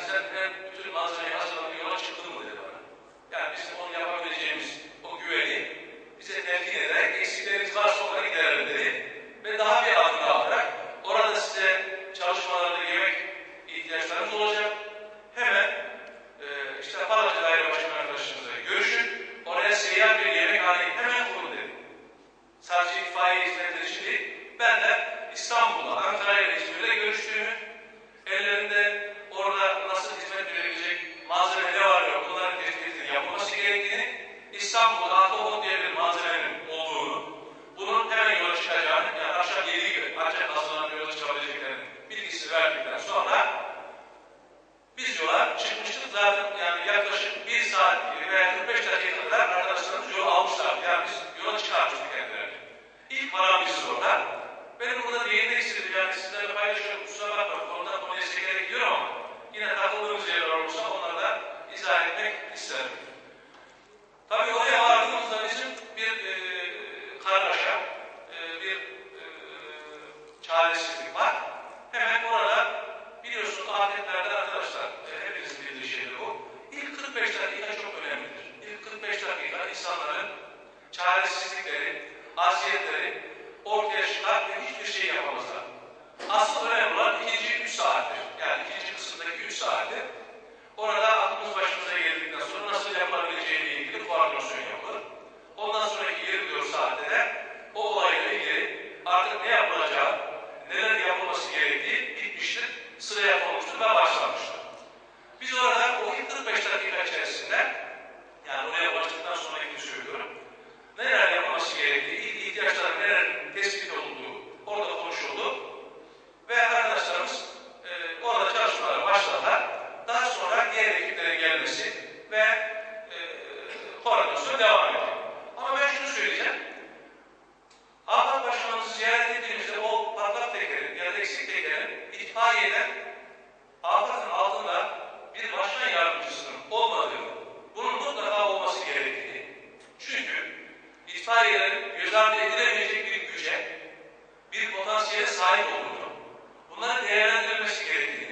arkadaşlar bütün manzarayı الله çaresizlik var. Hemen orada biliyorsunuz adetlerde arkadaşlar e, hepinizin bildiği şeydir bu. İlk 45 dakika çok önemlidir. İlk 45 dakika insanların çaresizlikleri, aziyetleri ortaya çıkar ve hiçbir şey yapamazlar. Asıl önemli olan ikinci üç saattir. Yani ikinci kısımdaki üç saattir. dünyayı göz ardı edilemeyecek bir güce, bir potansiyele sahip olduğunu, bunların değerlendirilmesi gerektiğini.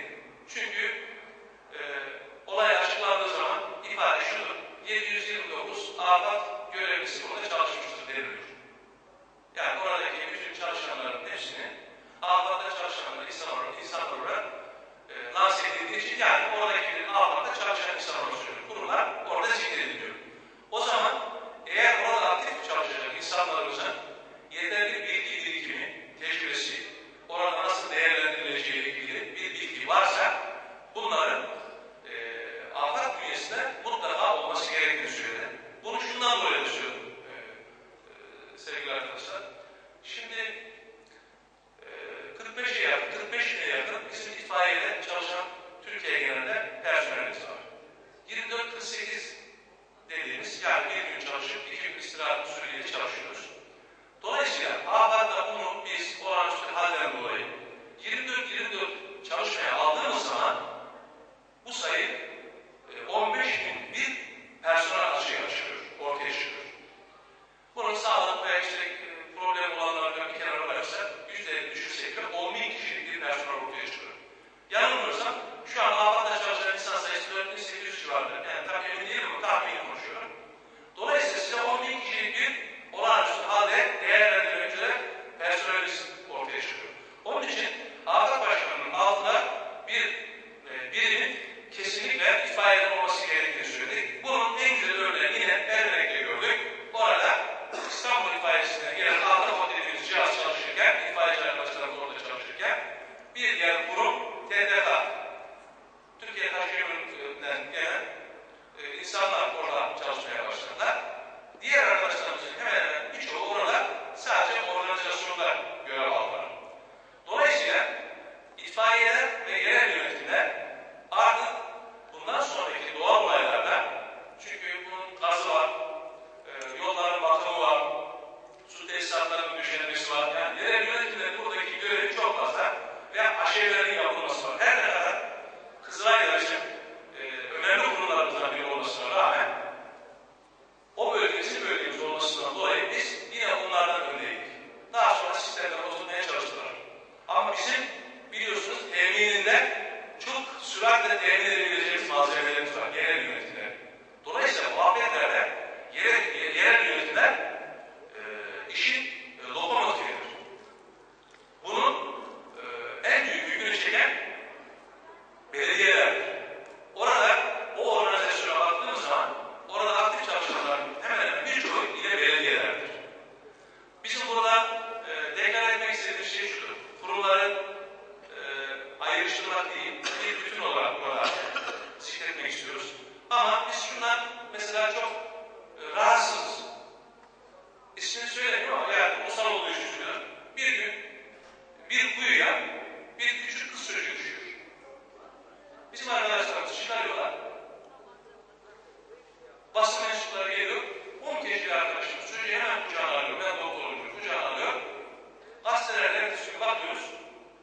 kapatmıyorsun.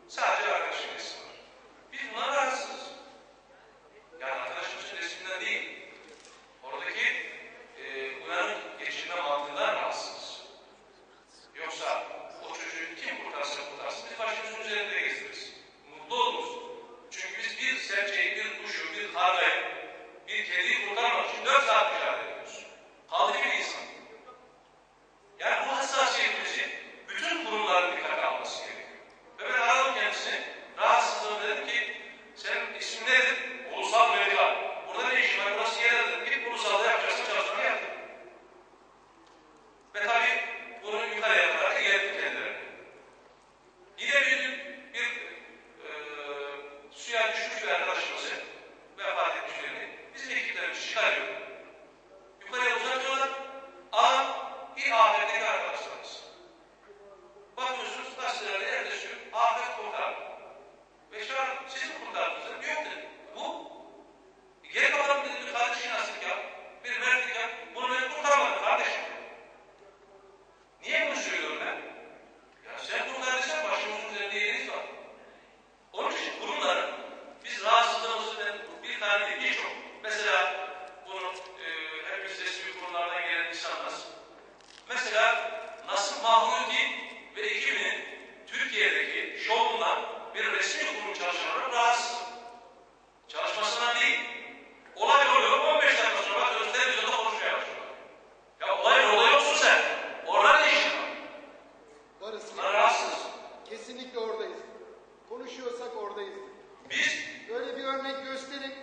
Sadece arkadaşın gitsin. reconocieron örnek gösterebilirim.